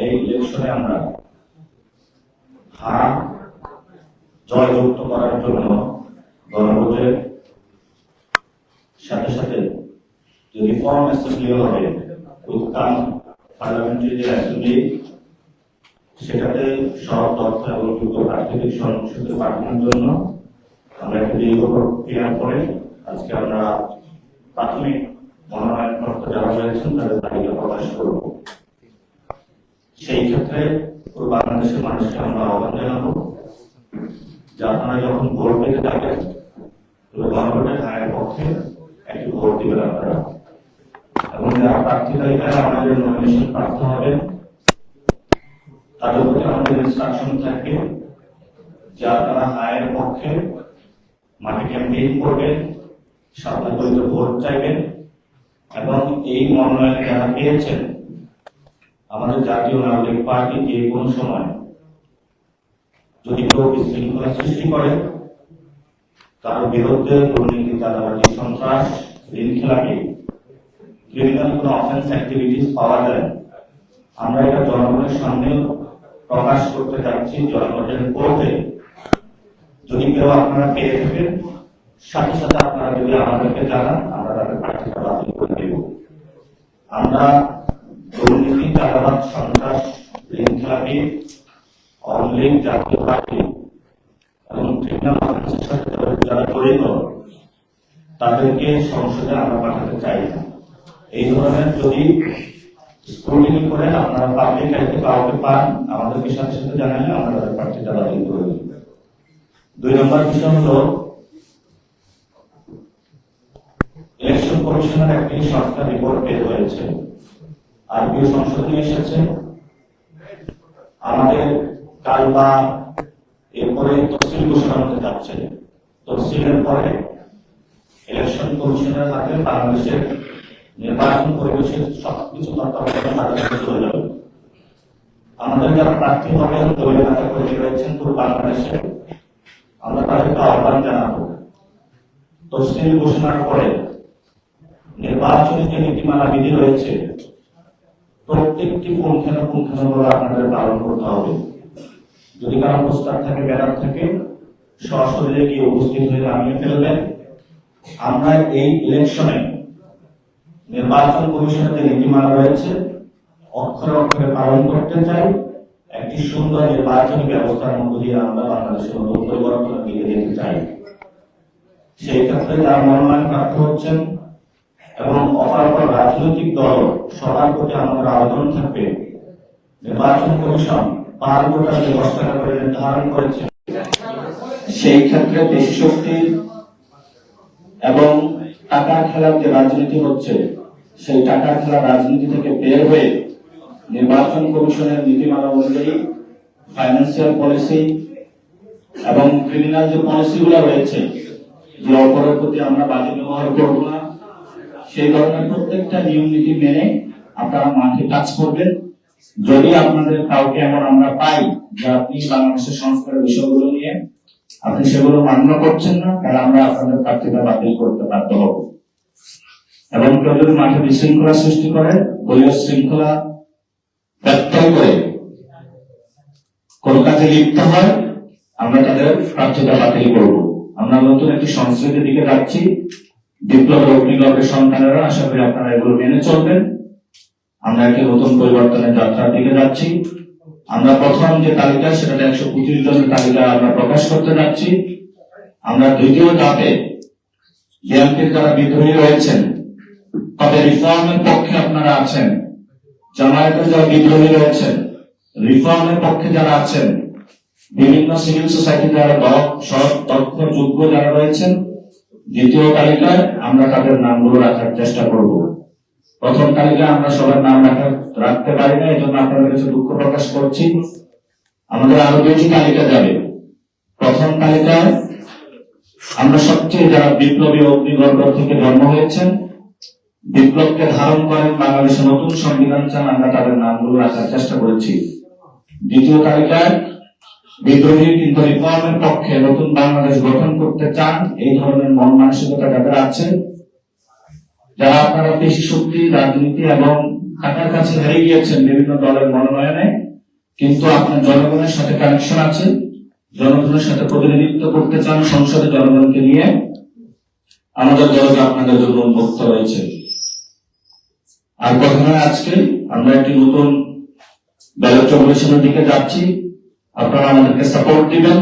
এই ইলেকশনে আমরা হার জয়যুক্ত করার জন্য গণভোটের সাথে সাথে যে রিফর্ম অ্যাসেম্বলি হবে উত্তাম পার্লামেন্টারি যে অ্যাসেম্বলি, সেটাতে সব তথ্য এবং যোগ্য প্রার্থীদের সংসদে পাঠানোর জন্য আমরা একটা দীর্ঘ প্রক্রিয়ার পরে আজকে আমরা প্রাথমিক মনোনয়ন পত্র যারা রয়েছেন তাদের তালিকা প্রকাশ করব। সেই ক্ষেত্রে পুরো বাংলাদেশের মানুষকে আমরা আহ্বান জানাব যে আপনারা যখন ভোট দিতে যাবেন গণভোটের হারের পক্ষে একটি ভোট দিবেন আপনারা। এবং যারা প্রার্থী তালিকায় আমাদের নমিনেশন প্রার্থী হবেন, তাদের প্রতি আমাদের ইনস্ট্রাকশন থাকবে যে আপনারা হায়ের পক্ষে মাঠে ক্যাম্পেইন করবেন সাপ্তাহিক ভোট চাইবেন, এবং এই মনোনয়ন যারা পেয়েছেন আমাদের জাতীয় নাগরিক পার্টি যে কোনো সময় যদি কেউ বিশৃঙ্খলা সৃষ্টি করে কারোর বিরুদ্ধে দুর্নীতি, চাঁদাবাজি, সন্ত্রাস ঋণ খেলাপি ক্রিমিনাল কোনো অফেন্স অ্যাক্টিভিটিস পাওয়া যায়, আমরা এটা জনগণের সামনে প্রকাশ করতে যাচ্ছি, জনগণের কোর্টে যদি কেউ আপনারা পেয়ে থাকেন, সাথে সাথে আপনারা যদি আমাদেরকে জানান, আমরা তাদের প্রার্থীটা বাতিল করে দেব। আমরা দুর্নীতি চাঁদাবাদ সন্ত্রাস আওয়ামী লীগ জাতীয় পার্টি এবং ক্রিমিনাল অফেন্সের সাথে যারা জড়িত, তাদেরকে সংসদে আমরা পাঠাতে চাই। এই ধরনের যদি স্ক্রুটিনি করে আপনারা পাবলিক দায়িত্বে কাউকে পান আমাদেরকে সাথে সাথে জানালে আমরা তাদের প্রার্থীটা বাতিল করে দেব দুই নম্বর বিষয় হলো ইলেকশন কমিশনের একটি সংস্থা রিপোর্ট বের হয়েছে। আরবিও সংশোধনী এসেছে। আমাদের কাল বা এরপরে তফসিল ঘোষণা হতে যাচ্ছে। তফসিলের পরে ইলেকশন কমিশনের হাতে বাংলাদেশের নির্বাচন পরিবেশের সবকিছু তত্ত্বাবধান চলে যাবে। আমাদের যারা প্রার্থী হবেন, দলীয় নেতা কর্মী রয়েছেন পুরো বাংলাদেশে, আমরা তাদেরকে আহ্বান জানাব। তফসিল ঘোষণার পরে নির্বাচনী যে নীতিমালা বিধি রয়েছে প্রত্যেকটি পুঙ্খানুপুঙ্খানুভাবে আপনাদের পালন করতে হবে। যদি কারও পোস্টার থাকে, ব্যানার থাকে, সশরীরে গিয়ে উপস্থিত হয়ে নামিয়ে ফেলবেন। আমরা এই ইলেকশনে নির্বাচন কমিশনের যে নীতিমালা রয়েছে, অক্ষরে অক্ষরে পালন করতে চাই। একটি সুন্দর নির্বাচনী ব্যবস্থার মধ্য দিয়ে আমরা বাংলাদেশের নতুন পরিবর্তনের দিকে যেতে চাই। সেই ক্ষেত্রে যারা মনোনয়ন প্রাপ্ত হচ্ছেন এবং অপরাপর রাজনৈতিক দল সবার প্রতি আমাদের আবেদন থাকবে। নির্বাচন কমিশন পার দশ টাকা করে নির্ধারণ করেছে। সেই ক্ষেত্রে দেশি শক্তির এবং টাকার খেলার যে রাজনীতি হচ্ছে, সেই টাকার খেলা রাজনীতি থেকে বের হয়ে নির্বাচন কমিশনের নীতিমালা অনুযায়ী ফাইন্যান্সিয়াল পলিসি এবং ক্রিমিনাল যে পলিসিগুলো রয়েছে, যে অপরের প্রতি আমরা বাজি ব্যবহার করব না সেই ধরনের প্রত্যেকটা নিয়ম নীতি মেনে আপনারা মাঠে কাজ করবেন। যদি আপনাদের কাউকে এমন আমরা পাই যে আপনি বাংলাদেশের সংস্কারের বিষয়গুলো নিয়ে আপনি সেগুলো মান্য করছেন না, তাহলে আমরা আপনাদের প্রার্থীটা বাতিল করতে বাধ্য হব। এবং কেউ যদি মাঠে বিশৃঙ্খলা সৃষ্টি করে দলীয় শৃঙ্খলা ব্যত্যয় করে, কোন কাজে লিপ্ত হয়, আমরা তাদের প্রার্থীতা বাতিল করব। আমরা নতুন একটি সংস্কৃতির দিকে যাচ্ছি। বিপ্লব অগ্নিগর্ভের সন্তানেরা, আশা করি আপনারা এগুলো মেনে চলবেন। আমরা একটি নতুন পরিবর্তনের যাত্রার দিকে যাচ্ছি। আমরা প্রথম যে তালিকা সেটাতে একশো পঁচিশ জনের তালিকা আমরা প্রকাশ করতে যাচ্ছি। আমরা দ্বিতীয় ধাপে বিএনপির যারা বিদ্রোহী রয়েছেন, তবে রিফর্মের পক্ষে আপনারা আছেন। জামায়াতের যারা বিদ্রোহী রয়েছেন, রিফর্মের পক্ষে যারা আছেন, বিভিন্ন সিভিল সোসাইটি যারা সৎ তথ্য যোগ্য যারা রয়েছেন দ্বিতীয় তালিকায় আমরা তাদের নামগুলো রাখার চেষ্টা করব। প্রথম তালিকায় আমরা সবার নাম রাখার রাখতে পারি না এই জন্য আপনাদের কাছে দুঃখ প্রকাশ করছি। আমাদের আরও দুইটি তালিকা যাবে। প্রথম তালিকায় আমরা সবচেয়ে যারা বিপ্লবী অগ্নিগর্ভ থেকে জন্ম হয়েছেন, বিপ্লবকে ধারণ করেন বাংলাদেশের নতুন সংবিধান চান, আমরা তাদের নামগুলো রাখার চেষ্টা করেছি। দ্বিতীয় তালিকায় বিদ্রোহী কিন্তু রিফর্মের পক্ষে নতুন বাংলাদেশ গঠন করতে চান, এই ধরনের মন মানসিকতা যাদের আছে, যারা আপনারা পেশি শক্তি, রাজনীতি এবং টাকার কাছে হেরে গিয়েছেন বিভিন্ন দলের মনোনয়নে, কিন্তু আপনার জনগণের সাথে কানেকশন আছে, জনগণের সাথে প্রতিনিধিত্ব করতে চান সংসদে জনগণকে নিয়ে, আমাদের দরজা আপনাদের জন্য উন্মুক্ত রয়েছে। আর কথা আজকে, আমরা একটি নতুন ব্যালট রেগুলেশনের দিকে যাচ্ছি। আপনারা আমাদেরকে সাপোর্ট দিবেন।